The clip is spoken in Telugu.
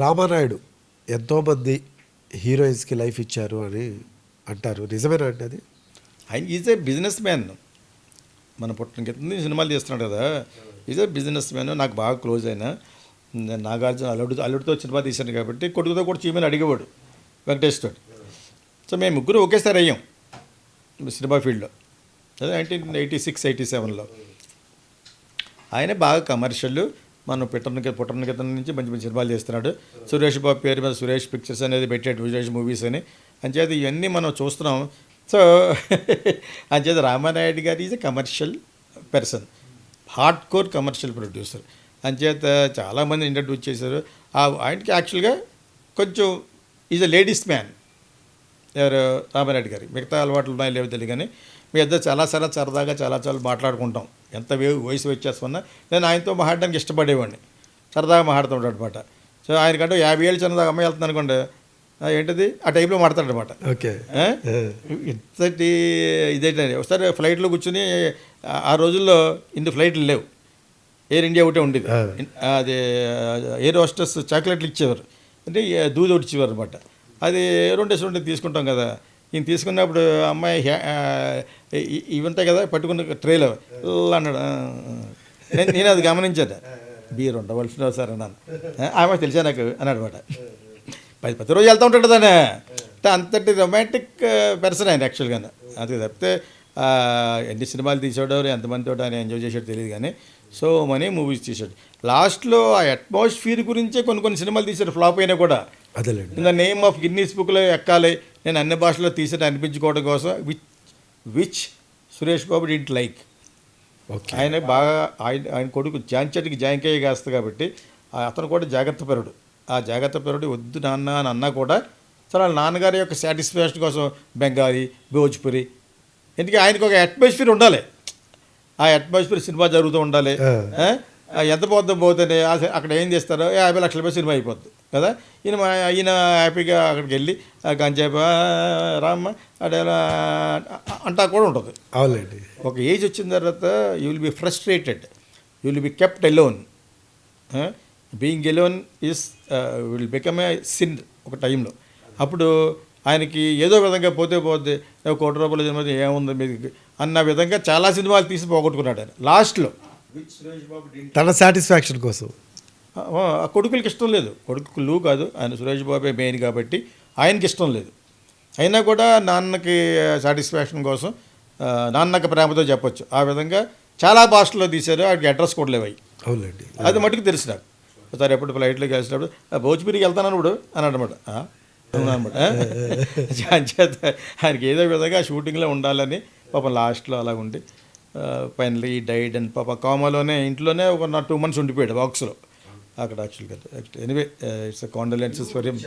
రామానాయుడు ఎంతోమంది హీరోయిన్స్కి లైఫ్ ఇచ్చారు అని అంటారు. నిజమేనా అండి అది? ఆయన ఈజ్ ఏ బిజినెస్ మ్యాన్. మన పుట్టిన కింద సినిమాలు చేస్తున్నాడు కదా. Is a businessman. నాకు బాగా క్లోజ్ అయిన. నేను నాగార్జున అల్లుడు అల్లుడితో సినిమా తీశాను కాబట్టి కొడుకుతో కూడా చీమని అడిగేవాడు వెంకటేశ్వరుడు. సో మేము ముగ్గురు ఒకేసారి అయ్యాం సినిమా ఫీల్డ్లో. అదే నైన్టీన్ ఎయిటీ సిక్స్ ఎయిటీ సెవెన్లో. ఆయన బాగా కమర్షియల్ మనం పిట్టర్ని పుట్టన కింద నుంచి మంచి మంచి సినిమాలు చేస్తున్నాడు. సురేష్ బాబు పేరు మీద సురేష్ పిక్చర్స్ అనేది పెట్టాడు సురేష్ మూవీస్ అని. అంచేత ఇవన్నీ మనం చూస్తున్నాం. సో అంచేత రామానాయుడు గారు is a commercial person hard core commercial producer అంచేత చాలామంది ఇంట్రడ్యూస్ చేశారు. ఆ ఆయనకి యాక్చువల్గా కొంచెం ఈజ్ అ లేడీస్ మ్యాన్ ఎవరు? రామారెడ్డి గారి. మిగతా అలవాట్లు ఉన్నాయో లేవో తెలియదు కానీ మీ ఇద్దరు చాలా చాలా సరదాగా చాలా చాలా మాట్లాడుకుంటాం. ఎంత వే వయసు వచ్చేస్తున్నా నేను ఆయనతో మాట్లాడడానికి ఇష్టపడేవాడిని. సరదాగా మాట్లాడుతుంటాడు అనమాట సో ఆయనకంటే యాభై ఏళ్ళు చిన్నదాకా అమ్మాయి వెళ్తుంది అనుకోండి "ఆ, ఏంటిది? ఆ టైప్లో మాట్లాడతాడు అనమాట ఓకే. ఇంతటి ఇదేంటండి ఒకసారి ఫ్లైట్లో కూర్చుని ఆ- రోజుల్లో ఇన్ని ఫ్లైట్లు లేవు. ఎయిర్ ఇండియా ఒకటే ఉండేది. అది ఎయిర్ హోస్టెస్ చాక్లెట్లు ఇచ్చేవారు. అంటే దూది ఒకటి ఇచ్చేవారు అనమాట అది రెండేసి రెండు తీసుకుంటాం కదా. ఈయన తీసుకున్నప్పుడు అమ్మాయి హ్యా- ఇవి ఉంటాయి కదా పట్టుకున్న ట్రైలో అన్నాడు. నేను నేను అది గమనించాను. బీర్ ఉండవలసిన సార్ అన్నాను. ఆమె తెలిసా నాకు? అన్నాడు అనమాట పది పది రోజు వెళ్తూ ఉంటాడు దాన్ని అంతటి రొమాంటిక్ పర్సన్ ఆయన యాక్చువల్గా అది తప్పితే ఎన్ని సినిమాలు తీసాడో ఎంతమందితో ఆయన ఎంజాయ్ చేసాడో తెలియదు కానీ సో మనీ మూవీస్ తీసాడు లాస్ట్లో ఆ అట్మాస్ఫియర్ గురించే కొన్ని కొన్ని సినిమాలు తీశాడు ఫ్లాప్ అయినా కూడా. అదేలేండి. In the name of Guinness బుక్లో ఎక్కాలి. నేను అన్ని భాషలో తీసాను అనిపించుకోవడం కోసం which which Suresh Babu didn't like okay ఆయన బాగా ఆయన ఆయన కొడుకు జాంచటికి జాంకయ్య కాస్తుంది కాబట్టి అతను కూడా జాగ్రత్త పరుడు. ఆ జాగ్రత్త పరుడు వద్దు నాన్న అని అన్నా కూడా చాలా నాన్నగారి యొక్క సాటిస్ఫాక్షన్ కోసం బెంగాలీ భోజ్పురి. ఎందుకంటే ఆయనకు ఒక అట్మాస్ఫియర్ ఉండాలి. ఆ అట్మాస్ఫియర్ సినిమా జరుగుతూ ఉండాలి. ఎంత ఆ స- అక్కడ ఏం చేస్తారో యాభై లక్షల రూపాయలు సినిమా అయిపోద్ది కదా? ఈయన ఈయన హ్యాపీగా అక్కడికి వెళ్ళి "ఆ, రామ్మ అడేలా అంటా కూడా ఉంటుంది. అవునండి ఒక ఏజ్ వచ్చిన తర్వాత you will be frustrated you will be kept alone being alone is will become a sin ఒక టైంలో. అప్పుడు ఆయనకి ఏదో విధంగా పోతే పోతే "ఏ కోటి రూపాయల సినిమా ఏముంది మీకు అన్న విధంగా చాలా సినిమాలు తీసి పోగొట్టుకున్నాడు ఆయన లాస్ట్లో. తన సాటిస్ఫాక్షన్ కోసం. ఆ కొడుకులకి ఇష్టం లేదు. కొడుకులు కాదు ఆయన సురేష్ బాబే మెయిన్ కాబట్టి ఆయనకి ఇష్టం లేదు. అయినా కూడా నాన్నకి సాటిస్ఫాక్షన్ కోసం నాన్నకి ప్రేమతో చెప్పొచ్చు. ఆ విధంగా చాలా భాషల్లో తీశారు వాడికి అడ్రస్ కూడా లేవు. అవి. అవునండి అది మటుకు తెలుసు నాకు. ఒకసారి ఎప్పుడు ఫ్లైట్లో కలిసినప్పుడు "ఆ, భోజ్పురికి వెళ్తాను ఇప్పుడు అని అనమాట అనమాట చేత ఆయనకి ఏదో విధంగా షూటింగ్లో ఉండాలని పాపం లాస్ట్లో అలా ఉండి ఫైనల్లీ డైడ్ అండ్ పాప కామాలోనే ఇంట్లోనే ఒక నా టూ మంత్స్ ఉండిపోయాడు బాక్స్లో అక్కడ యాక్చువల్గా anyway it's condolences for him